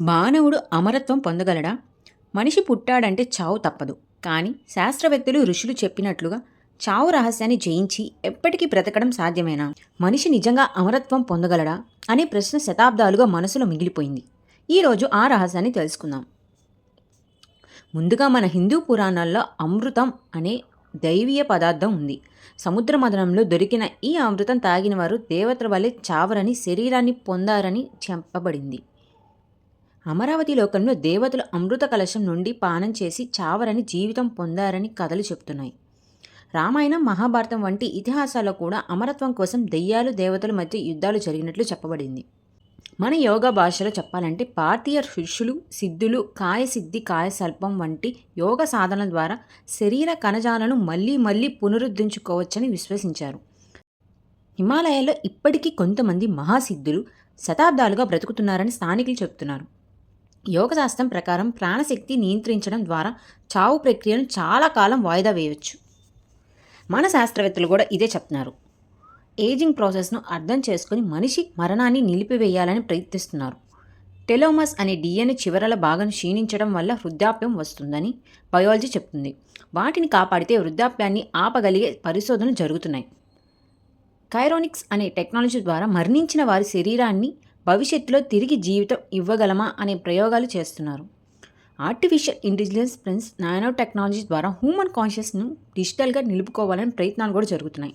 మానవుడు అమరత్వం పొందగలడా? మనిషి పుట్టాడంటే చావు తప్పదు. కానీ శాస్త్రవేత్తలు ఋషులు చెప్పినట్లుగా చావు రహస్యాన్ని జయించి ఎప్పటికీ బ్రతకడం సాధ్యమేనా? మనిషి నిజంగా అమరత్వం పొందగలడా? అనే ప్రశ్న శతాబ్దాలుగా మనసులో మిగిలిపోయింది. ఈరోజు ఆ రహస్యాన్ని తెలుసుకుందాం. ముందుగా మన హిందూ పురాణాల్లో అమృతం అనే దైవీయ పదార్థం ఉంది. సముద్ర మదనంలో దొరికిన ఈ అమృతం తాగిన వారు దేవతల వల్లే చావరని శరీరాన్ని పొందారని చెప్పబడింది. అమరావతి లోకంలో దేవతలు అమృత కలశం నుండి పానం చేసి చావరని జీవితం పొందారని కథలు చెప్తున్నాయి. రామాయణం మహాభారతం వంటి ఇతిహాసాల్లో కూడా అమరత్వం కోసం దెయ్యాలు దేవతల మధ్య యుద్ధాలు జరిగినట్లు చెప్పబడింది. మన యోగా భాషలో చెప్పాలంటే భారతీయ ఋషులు సిద్ధులు కాయసిద్ధి కాయసల్పం వంటి యోగ సాధన ద్వారా శరీర కణజాలను మళ్ళీ మళ్ళీ పునరుద్ధరించుకోవచ్చని విశ్వసించారు. హిమాలయాల్లో ఇప్పటికీ కొంతమంది మహాసిద్ధులు శతాబ్దాలుగా బ్రతుకుతున్నారని స్థానికులు చెబుతున్నారు. యోగశాస్త్రం ప్రకారం ప్రాణశక్తి నియంత్రించడం ద్వారా చావు ప్రక్రియను చాలా కాలం వాయిదా వేయవచ్చు మన శాస్త్రవేత్తలు కూడా ఇదే చెప్తున్నారు. ఏజింగ్ ప్రాసెస్ను అర్థం చేసుకుని మనిషి మరణాన్ని నిలిపివేయాలని ప్రయత్నిస్తున్నారు. టెలోమస్ అనే డిఎన్ఏ చివరల భాగం క్షీణించడం వల్ల వృద్ధాప్యం వస్తుందని బయాలజీ చెప్తుంది. వాటిని కాపాడితే వృద్ధాప్యాన్ని ఆపగలిగే పరిశోధనలు జరుగుతున్నాయి. కైరోనిక్స్ అనే టెక్నాలజీ ద్వారా మరణించిన వారి శరీరాన్ని భవిష్యత్తులో తిరిగి జీవితం ఇవ్వగలమా అనే ప్రయోగాలు చేస్తున్నారు. ఆర్టిఫిషియల్ ఇంటెలిజెన్స్ ప్రిన్స్ నానో టెక్నాలజీ ద్వారా హ్యూమన్ కాన్షియస్ను డిజిటల్గా నిలుపుకోవాలని ప్రయత్నాలు కూడా జరుగుతున్నాయి.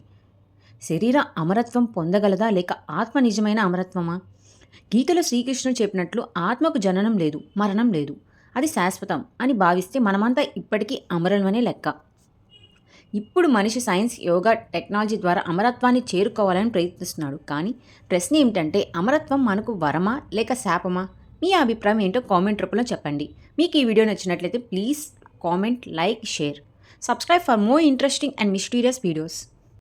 శరీర అమరత్వం పొందగలదా లేక ఆత్మ నిజమైన అమరత్వమా? గీతలో శ్రీకృష్ణుడు చెప్పినట్లు ఆత్మకు జననం లేదు మరణం లేదు. అది శాశ్వతం అని భావిస్తే మనమంతా ఇప్పటికీ అమరమనే లెక్క. ఇప్పుడు మనిషి సైన్స్ యోగా టెక్నాలజీ ద్వారా అమరత్వాన్ని చేరుకోవాలని ప్రయత్నిస్తున్నాడు. కానీ ప్రశ్న ఏమిటంటే అమరత్వం మనకు వరమా లేక శాపమా? మీ అభిప్రాయం ఏంటో కామెంట్ రూపంలో చెప్పండి. మీకు ఈ వీడియో నచ్చినట్లయితే please comment like share. Subscribe for more interesting and mysterious videos.